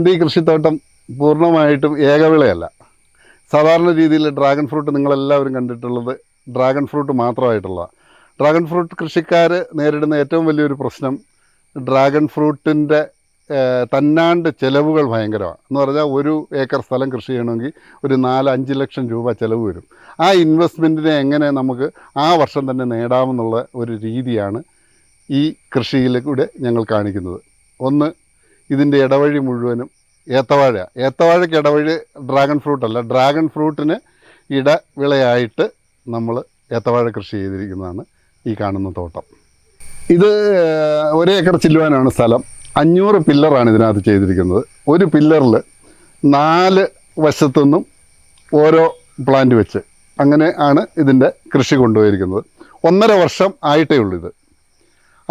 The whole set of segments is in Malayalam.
എന്റെ ഈ കൃഷിത്തോട്ടം പൂർണമായിട്ടും ഏകവിളയല്ല. സാധാരണ രീതിയിൽ ഡ്രാഗൺ ഫ്രൂട്ട് നിങ്ങളെല്ലാവരും കണ്ടിട്ടുള്ളത് ഡ്രാഗൺ ഫ്രൂട്ട് മാത്രമായിട്ടുള്ള. ഡ്രാഗൺ ഫ്രൂട്ട് കൃഷിക്കാർ നേരിടുന്ന ഏറ്റവും വലിയൊരു പ്രശ്നം ഡ്രാഗൺ ഫ്രൂട്ടിന്റെ തന്നാണ്ട് ചിലവുകൾ ഭയങ്കരമാണ്. എന്ന് പറഞ്ഞാൽ ഒരു ഏക്കർ സ്ഥലം കൃഷി ചെയ്യണമെങ്കിൽ ഒരു നാല് അഞ്ച് ലക്ഷം രൂപ ചിലവ് വരും. ആ ഇൻവെസ്റ്റ്മെന്റിനെ എങ്ങനെ നമുക്ക് ആ വർഷം തന്നെ നേടാമെന്നുള്ള ഒരു രീതിയാണ് ഈ കൃഷിയിലൂടെ ഞങ്ങൾ കാണിക്കുന്നത്. ഒന്ന് ഇതിന്റെ ഇടവഴി മുഴുവനും ഏത്തവാഴ. ഏത്തവാഴയ്ക്ക് ഇടവഴി ഡ്രാഗൺ ഫ്രൂട്ട് അല്ല. ഡ്രാഗൺ ഫ്രൂട്ടിന് ഇടവിളയായിട്ട് നമ്മൾ ഏത്തവാഴ കൃഷി ചെയ്തിരിക്കുന്നതാണ് ഈ കാണുന്ന തോട്ടം. ഇത് ഒരേ ഏക്കർ ചില്ലുവാനാണ് സ്ഥലം. അഞ്ഞൂറ് പില്ലറാണ് ഇതിനകത്ത് ചെയ്തിരിക്കുന്നത്. ഒരു പില്ലറിൽ നാല് വശത്തുനിന്നും ഓരോ പ്ലാന്റ് വെച്ച് അങ്ങനെ ആണ് ഇതിന്റെ കൃഷി കൊണ്ടുപോയിരിക്കുന്നത്. ഒന്നര വർഷം ആയിട്ടേ ഉള്ളൂ ഇത്.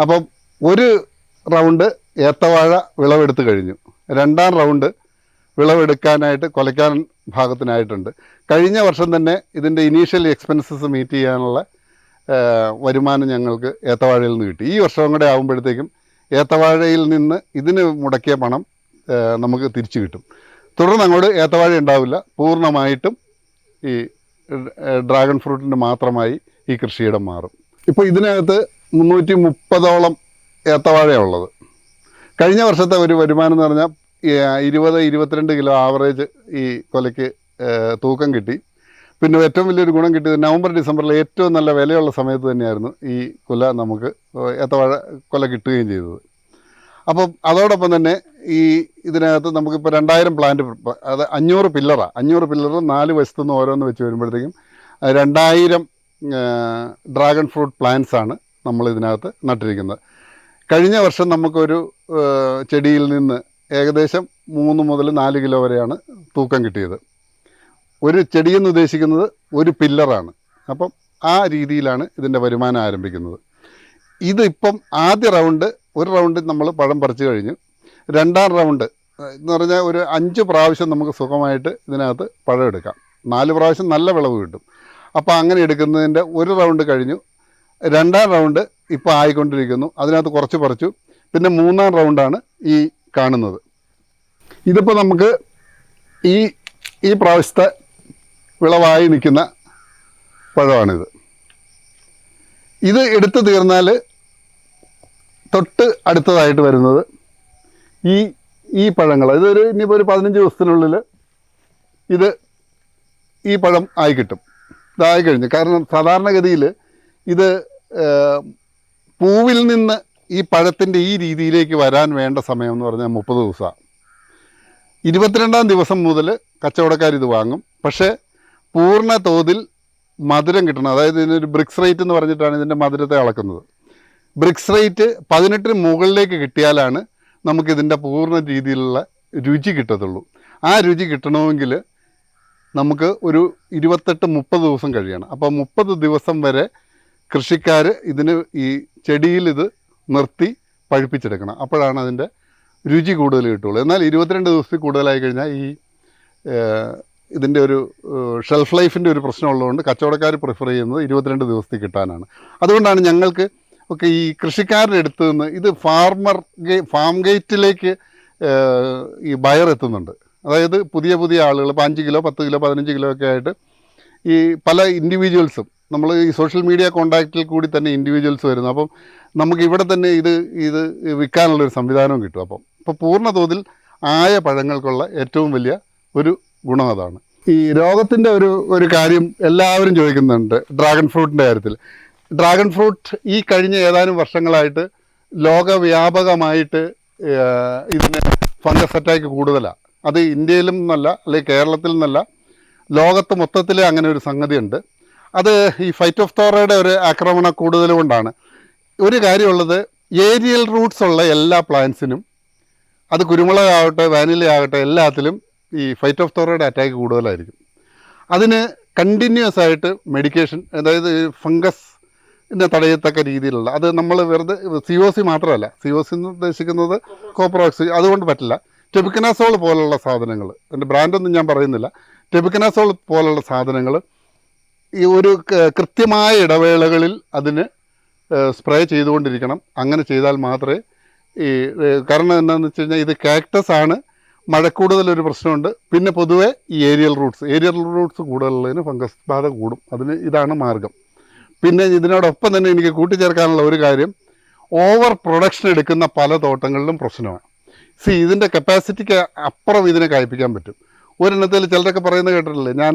അപ്പം ഒരു റൗണ്ട് ഏത്തവാഴ വിളവെടുത്ത് കഴിഞ്ഞു. രണ്ടാം റൗണ്ട് വിളവെടുക്കാനായിട്ട് കൊലയ്ക്കാൻ ഭാഗത്തിനായിട്ടുണ്ട്. കഴിഞ്ഞ വർഷം തന്നെ ഇതിന്റെ ഇനീഷ്യൽ എക്സ്പെൻസസ് മീറ്റ് ചെയ്യാനുള്ള വരുമാനം ഞങ്ങൾക്ക് ഏത്തവാഴയിൽ നിന്ന് കിട്ടി. ഈ വർഷം കൂടെ ആകുമ്പോഴത്തേക്കും ഏത്തവാഴയിൽ നിന്ന് ഇതിന് മുടക്കിയ പണം നമുക്ക് തിരിച്ചു കിട്ടും. തുടർന്ന് അങ്ങോട്ട് ഏത്തവാഴ ഉണ്ടാവില്ല. പൂർണമായിട്ടും ഈ ഡ്രാഗൺ ഫ്രൂട്ടിന്റെ മാത്രമായി ഈ കൃഷിയിടം മാറും. ഇപ്പോൾ ഇതിനകത്ത് മുന്നൂറ്റി മുപ്പതോളം ഏത്തവാഴയുള്ളത് കഴിഞ്ഞ വർഷത്തെ ഒരു വരുമാനം എന്ന് പറഞ്ഞാൽ ഇരുപത് ഇരുപത്തിരണ്ട് കിലോ ആവറേജ് ഈ കൊലയ്ക്ക് തൂക്കം കിട്ടി. പിന്നെ ഏറ്റവും വലിയൊരു ഗുണം കിട്ടിയത് നവംബർ ഡിസംബറിൽ ഏറ്റവും നല്ല വിലയുള്ള സമയത്ത് തന്നെയായിരുന്നു ഈ കൊല നമുക്ക് ഏത്തവാഴ കൊല കിട്ടുകയും ചെയ്തത്. അപ്പം അതോടൊപ്പം തന്നെ ഈ ഇതിനകത്ത് നമുക്കിപ്പോൾ രണ്ടായിരം പ്ലാന്റ് അത് അഞ്ഞൂറ് പില്ലറാണ് അഞ്ഞൂറ് പില്ലർ നാല് വശത്തുനിന്ന് ഓരോന്ന് വെച്ച് വരുമ്പോഴത്തേക്കും രണ്ടായിരം ഡ്രാഗൺ ഫ്രൂട്ട് പ്ലാന്റ്സ് ആണ് നമ്മൾ ഇതിനകത്ത് നട്ടിരിക്കുന്നത്. കഴിഞ്ഞ വർഷം നമുക്കൊരു ചെടിയിൽ നിന്ന് ഏകദേശം മൂന്ന് മുതൽ നാല് കിലോ വരെയാണ് തൂക്കം കിട്ടിയത്. ഒരു ചെടിയെന്ന് ഉദ്ദേശിക്കുന്നത് ഒരു പില്ലറാണ്. അപ്പം ആ രീതിയിലാണ് ഇതിന്റെ വരുമാനം ആരംഭിക്കുന്നത്. ഇതിപ്പം ആദ്യ റൗണ്ട് ഒരു റൗണ്ട് നമ്മൾ പഴം പറിച്ചു കഴിഞ്ഞു. രണ്ടാം റൗണ്ട് എന്ന് പറഞ്ഞാൽ ഒരു അഞ്ച് പ്രാവശ്യം നമുക്ക് സുഖമായിട്ട് ഇതിനകത്ത് പഴം എടുക്കാം. നാല് പ്രാവശ്യം നല്ല വിളവ് കിട്ടും. അപ്പോൾ അങ്ങനെ എടുക്കുന്നതിന്റെ ഒരു റൗണ്ട് കഴിഞ്ഞു. രണ്ടാം റൗണ്ട് ഇപ്പോൾ ആയിക്കൊണ്ടിരിക്കുന്നു. അതിനകത്ത് കുറച്ച് പറിച്ചു. പിന്നെ മൂന്നാം റൗണ്ടാണ് ഈ കാണുന്നത്. ഇതിപ്പോൾ നമുക്ക് ഈ ഈ പ്രാവശ്യത്തെ വിളവായി നിൽക്കുന്ന പഴമാണിത്. ഇത് എടുത്തു തീർന്നാൽ തൊട്ട് അടുത്തതായിട്ട് വരുന്നത് ഈ ഈ പഴങ്ങൾ ഇതൊരു ഇനിയിപ്പോൾ ഒരു പതിനഞ്ച് ദിവസത്തിനുള്ളിൽ ഇത് ഈ പഴം ആയി കിട്ടും. ഇതായി കഴിഞ്ഞു. കാരണം സാധാരണഗതിയിൽ ഇത് പൂവിൽ നിന്ന് ഈ പഴത്തിന്റെ ഈ രീതിയിലേക്ക് വരാൻ വേണ്ട സമയം എന്ന് പറഞ്ഞാൽ മുപ്പത് ദിവസമാണ്. ഇരുപത്തിരണ്ടാം ദിവസം മുതൽ കച്ചവടക്കാർ ഇത് വാങ്ങും. പക്ഷേ പൂർണ തോതിൽ മധുരം കിട്ടണം. അതായത് ഇതിനൊരു ബ്രിക്സ് റേറ്റ് എന്ന് പറഞ്ഞിട്ടാണ് ഇതിന്റെ മധുരത്തെ അളക്കുന്നത്. ബ്രിക്സ് റേറ്റ് പതിനെട്ടിന് മുകളിലേക്ക് കിട്ടിയാലാണ് നമുക്കിതിന്റെ പൂർണ രീതിയിലുള്ള രുചി കിട്ടത്തുള്ളൂ. ആ രുചി കിട്ടണമെങ്കിൽ നമുക്ക് ഒരു ഇരുപത്തെട്ട് മുപ്പത് ദിവസം കഴിയണം. അപ്പോൾ മുപ്പത് ദിവസം വരെ കൃഷിക്കാർ ഇതിന് ഈ ചെടിയിൽ ഇത് നിർത്തി പഴുപ്പിച്ചെടുക്കണം. അപ്പോഴാണ് അതിന്റെ രുചി കൂടുതൽ കിട്ടുള്ളൂ. എന്നാൽ ഇരുപത്തിരണ്ട് ദിവസത്തിൽ കൂടുതലായി കഴിഞ്ഞാൽ ഈ ഇതിന്റെ ഒരു ഷെൽഫ് ലൈഫിന്റെ ഒരു പ്രശ്നമുള്ളതുകൊണ്ട് കച്ചവടക്കാർ പ്രിഫർ ചെയ്യുന്നത് ഇരുപത്തിരണ്ട് ദിവസത്തിൽ കിട്ടാനാണ്. അതുകൊണ്ടാണ് ഞങ്ങൾക്ക് ഒക്കെ ഈ കൃഷിക്കാരുടെ അടുത്ത് നിന്ന് ഇത് ഫാർമർ ഗേ ഫാം ഗേറ്റിലേക്ക് ഈ ബയർ എത്തുന്നുണ്ട്. അതായത് പുതിയ പുതിയ ആളുകൾ ഇപ്പോൾ അഞ്ച് കിലോ പത്ത് കിലോ പതിനഞ്ച് കിലോ ഒക്കെ ആയിട്ട് ഈ പല ഇൻഡിവിജ്വൽസും നമ്മൾ ഈ സോഷ്യൽ മീഡിയ കോണ്ടാക്റ്റിൽ കൂടി തന്നെ ഇൻഡിവിജ്വൽസ് വരുന്നു. അപ്പം നമുക്ക് ഇവിടെ തന്നെ ഇത് ഇത് വിൽക്കാനുള്ളൊരു സംവിധാനവും കിട്ടും. അപ്പം ഇപ്പോൾ പൂർണ തോതിൽ ആയ പഴങ്ങൾക്കുള്ള ഏറ്റവും വലിയ ഒരു ഗുണം അതാണ്. ഈ രോഗത്തിന്റെ ഒരു ഒരു കാര്യം എല്ലാവരും ചോദിക്കുന്നുണ്ട് ഡ്രാഗൺ ഫ്രൂട്ടിന്റെ കാര്യത്തിൽ. ഡ്രാഗൺ ഫ്രൂട്ട് ഈ കഴിഞ്ഞ ഏതാനും വർഷങ്ങളായിട്ട് ലോകവ്യാപകമായിട്ട് ഇതിന് ഫംഗസ് അറ്റാക്ക് കൂടുതലാണ് അത് ഇന്ത്യയിലും എന്നല്ല അല്ലെങ്കിൽ കേരളത്തിൽ നിന്നല്ല ലോകത്ത് മൊത്തത്തിൽ അങ്ങനെ ഒരു സംഗതിയുണ്ട്. അത് ഈ ഫൈറ്റ് ഓഫ് തോറയുടെ ഒരു ആക്രമണ കൂടുതൽ കൊണ്ടാണ്. ഒരു കാര്യമുള്ളത് ഏരിയൽ റൂട്ട്സ് ഉള്ള എല്ലാ പ്ലാന്റ്സിനും അത് കുരുമുളകാവട്ടെ വാനില ആകട്ടെ എല്ലാത്തിലും ഈ ഫൈറ്റ് ഓഫ് തോറയുടെ അറ്റാക്ക് കൂടുതലായിരിക്കും. അതിന് കണ്ടിന്യൂസ് ആയിട്ട് മെഡിക്കേഷൻ അതായത് ഫംഗസ് ഇതിനെ തടയത്തക്ക രീതിയിലുള്ള അത് നമ്മൾ വെറുതെ സി ഒ സി മാത്രമല്ല സി ഒ സി എന്ന് ഉദ്ദേശിക്കുന്നത് കോപ്രോക്സി അതുകൊണ്ട് പറ്റില്ല. ടെബിക്കനാസോൾ പോലുള്ള സാധനങ്ങൾ എന്റെ ബ്രാൻഡൊന്നും ഞാൻ പറയുന്നില്ല. ടെബിക്കനാസോൾ പോലുള്ള സാധനങ്ങൾ ഈ ഒരു കൃത്യമായ ഇടവേളകളിൽ അതിന് സ്പ്രേ ചെയ്തുകൊണ്ടിരിക്കണം. അങ്ങനെ ചെയ്താൽ മാത്രമേ ഈ കാരണം എന്താണെന്ന് വെച്ച് കഴിഞ്ഞാൽ ഇത് കാക്ടസ് ആണ്. മഴ മഴക്കൂടുതലൊരു പ്രശ്നമുണ്ട്. പിന്നെ പൊതുവെ ഈ ഏരിയൽ റൂട്ട്സ് ഏരിയൽ റൂട്ട്സ് കൂടുതലുള്ളതിന് ഫംഗസ് ബാധ കൂടും. അതിന് ഇതാണ് മാർഗം. പിന്നെ ഇതിനോടൊപ്പം തന്നെ എനിക്ക് കൂട്ടിച്ചേർക്കാനുള്ള ഒരു കാര്യം ഓവർ പ്രൊഡക്ഷൻ എടുക്കുന്ന പല തോട്ടങ്ങളിലും പ്രശ്നമാണ്. സി ഇതിന്റെ കപ്പാസിറ്റിക്ക് അപ്പുറം ഇതിനെ കായ്പ്പിക്കാൻ പറ്റും. ഒരെണ്ണത്തിൽ ചിലരൊക്കെ പറയുന്നത് കേട്ടിട്ടില്ലേ? ഞാൻ